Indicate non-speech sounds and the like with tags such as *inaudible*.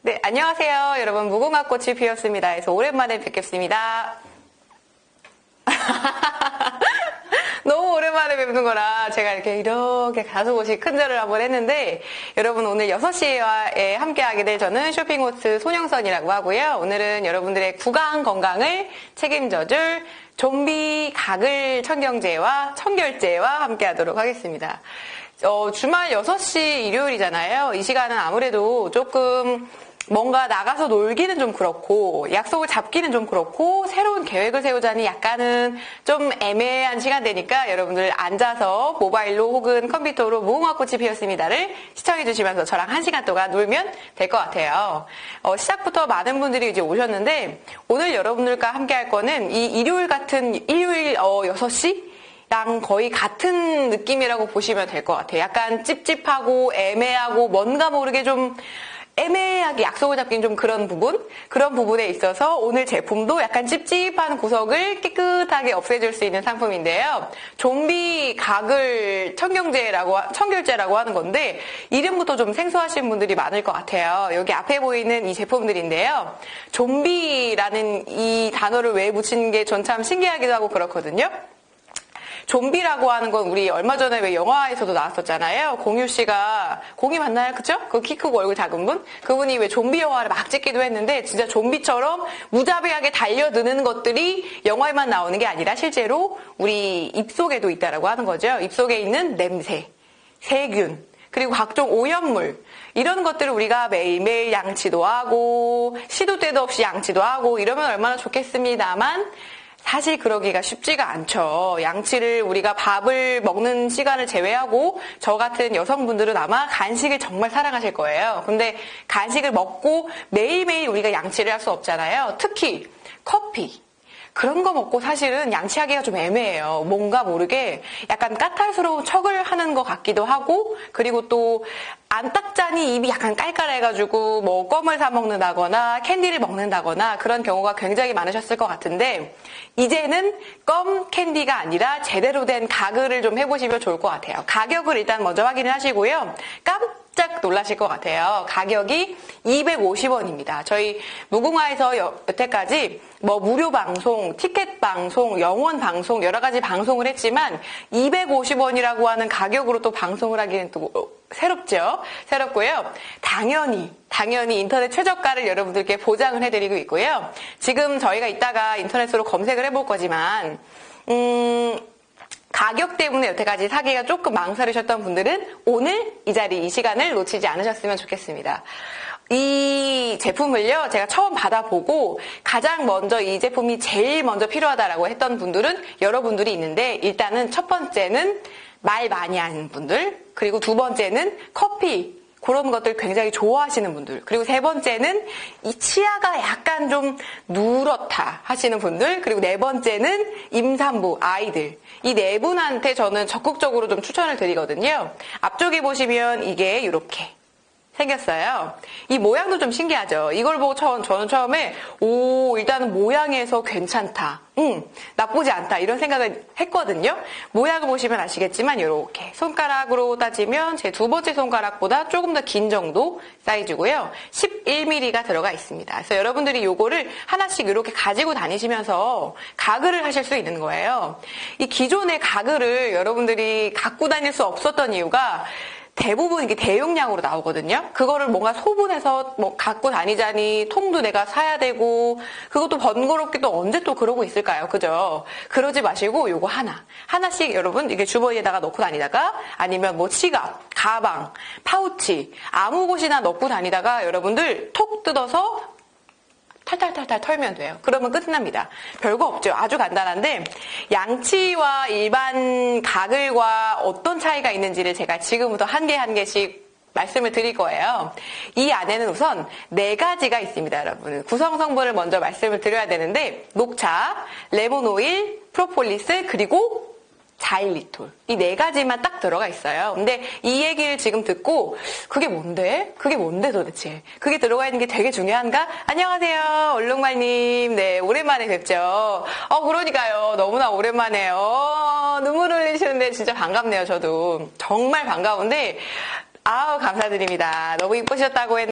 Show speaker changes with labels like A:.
A: 네, 안녕하세요. 여러분, 무궁화꽃이 피었습니다. 해서 오랜만에 뵙겠습니다. *laughs* 너무 오랜만에 뵙는 거라 제가 이렇게 이렇게 가슴옷이 큰절을 한번 했는데 여러분 오늘 6시에 함께하게 될 저는 쇼핑호스 손영선이라고 하고요. 오늘은 여러분들의 구강 건강을 책임져줄 좀비 가글 청경제와 청결제와 함께하도록 하겠습니다. 어, 주말 6시 일요일이잖아요. 이 시간은 아무래도 조금 뭔가 나가서 놀기는 좀 그렇고 약속을 잡기는 좀 그렇고 새로운 계획을 세우자니 약간은 좀 애매한 시간대니까 여러분들 앉아서 모바일로 혹은 컴퓨터로 무궁화꽃이 피었습니다를 시청해 주시면서 저랑 한 시간 동안 놀면 될 것 같아요. 어, 시작부터 많은 분들이 이제 오셨는데 오늘 여러분들과 함께 할 거는 이 일요일 같은 일요일 어, 6시 랑 거의 같은 느낌이라고 보시면 될 것 같아요. 약간 찝찝하고 애매하고 뭔가 모르게 좀 애매하게 약속을 잡긴 좀 그런 부분, 그런 부분에 있어서 오늘 제품도 약간 찝찝한 구석을 깨끗하게 없애줄 수 있는 상품인데요. 좀비 가글 청경제라고, 청결제라고 하는 건데, 이름부터 좀 생소하신 분들이 많을 것 같아요. 여기 앞에 보이는 이 제품들인데요. 좀비라는 이 단어를 왜 붙이는 게전 참 신기하기도 하고 그렇거든요. 좀비라고 하는 건 우리 얼마 전에 왜 영화에서도 나왔었잖아요. 공유 씨가 공이 맞나요? 그죠? 그 키 크고 얼굴 작은 분? 그분이 왜 좀비 영화를 막 찍기도 했는데 진짜 좀비처럼 무자비하게 달려드는 것들이 영화에만 나오는 게 아니라 실제로 우리 입속에도 있다라고 하는 거죠. 입속에 있는 냄새, 세균, 그리고 각종 오염물 이런 것들을 우리가 매일매일 양치도 하고 시도 때도 없이 양치도 하고 이러면 얼마나 좋겠습니다만 사실 그러기가 쉽지가 않죠. 양치를 우리가 밥을 먹는 시간을 제외하고 저 같은 여성분들은 아마 간식을 정말 사랑하실 거예요. 근데 간식을 먹고 매일매일 우리가 양치를 할 수 없잖아요. 특히 커피. 그런 거 먹고 사실은 양치하기가 좀 애매해요. 뭔가 모르게 약간 까탈스러운 척을 하는 것 같기도 하고, 그리고 또 안 닦자니 입이 약간 깔깔해가지고 뭐 껌을 사 먹는다거나 캔디를 먹는다거나 그런 경우가 굉장히 많으셨을 것 같은데, 이제는 껌 캔디가 아니라 제대로 된 가글을 좀 해보시면 좋을 것 같아요. 가격을 일단 먼저 확인을 하시고요. 깜 짝 놀라실 것 같아요. 가격이 250원입니다. 저희 무궁화에서 여태까지 뭐 무료 방송, 티켓 방송, 영원 방송 여러 가지 방송을 했지만 250원이라고 하는 가격으로 또 방송을 하기는 또 새롭죠. 새롭고요. 당연히 당연히 인터넷 최저가를 여러분들께 보장을 해드리고 있고요. 지금 저희가 이따가 인터넷으로 검색을 해볼 거지만 음. 가격 때문에 여태까지 사기가 조금 망설이셨던 분들은 오늘 이 자리, 이 시간을 놓치지 않으셨으면 좋겠습니다. 이 제품을요, 제가 처음 받아보고 가장 먼저 이 제품이 제일 먼저 필요하다라고 했던 분들은 여러분들이 있는데 일단은 첫 번째는 말 많이 하는 분들, 그리고 두 번째는 커피, 그런 것들 굉장히 좋아하시는 분들. 그리고 세 번째는 이 치아가 약간 좀 누렇다 하시는 분들. 그리고 네 번째는 임산부, 아이들. 이 네 분한테 저는 적극적으로 좀 추천을 드리거든요. 앞쪽에 보시면 이게 이렇게 생겼어요. 이 모양도 좀 신기하죠. 이걸 보고 처, 저는 처음에 오 일단은 모양에서 괜찮다. 음 나쁘지 않다 이런 생각을 했거든요. 모양을 보시면 아시겠지만 이렇게 손가락으로 따지면 제 두 번째 손가락보다 조금 더 긴 정도 사이즈고요. 11mm가 들어가 있습니다. 그래서 여러분들이 요거를 하나씩 이렇게 가지고 다니시면서 가글을 하실 수 있는 거예요. 이 기존의 가글을 여러분들이 갖고 다닐 수 없었던 이유가 대부분 이게 대용량으로 나오거든요. 그거를 뭔가 소분해서 뭐 갖고 다니자니 통도 내가 사야 되고 그것도 번거롭게도 언제 또 그러고 있을까요? 그죠? 그러지 마시고 요거 하나. 하나씩 여러분 이게 주머니에다가 넣고 다니다가 아니면 뭐 지갑, 가방, 파우치 아무 곳이나 넣고 다니다가 여러분들 톡 뜯어서 탈탈탈탈 털면 돼요. 그러면 끝납니다. 별거 없죠. 아주 간단한데 양치와 일반 가글과 어떤 차이가 있는지를 제가 지금부터 한 개한 개씩 말씀을 드릴 거예요. 이 안에는 우선 네 가지가 있습니다, 여러분. 구성 성분을 먼저 말씀을 드려야 되는데 녹차, 레몬 오일, 프로폴리스 그리고 자일리톨. 이 네 가지만 딱 들어가 있어요. 근데 이 얘기를 지금 듣고 그게 뭔데? 그게 뭔데 도대체? 그게 들어가 있는 게 되게 중요한가? 안녕하세요. 얼룩말님. 네, 오랜만에 뵙죠. 어, 그러니까요. 너무나 오랜만에요. 어, 눈물 흘리시는데 진짜 반갑네요. 저도. 정말 반가운데 아우 감사드립니다. 너무 이쁘셨다고 했는데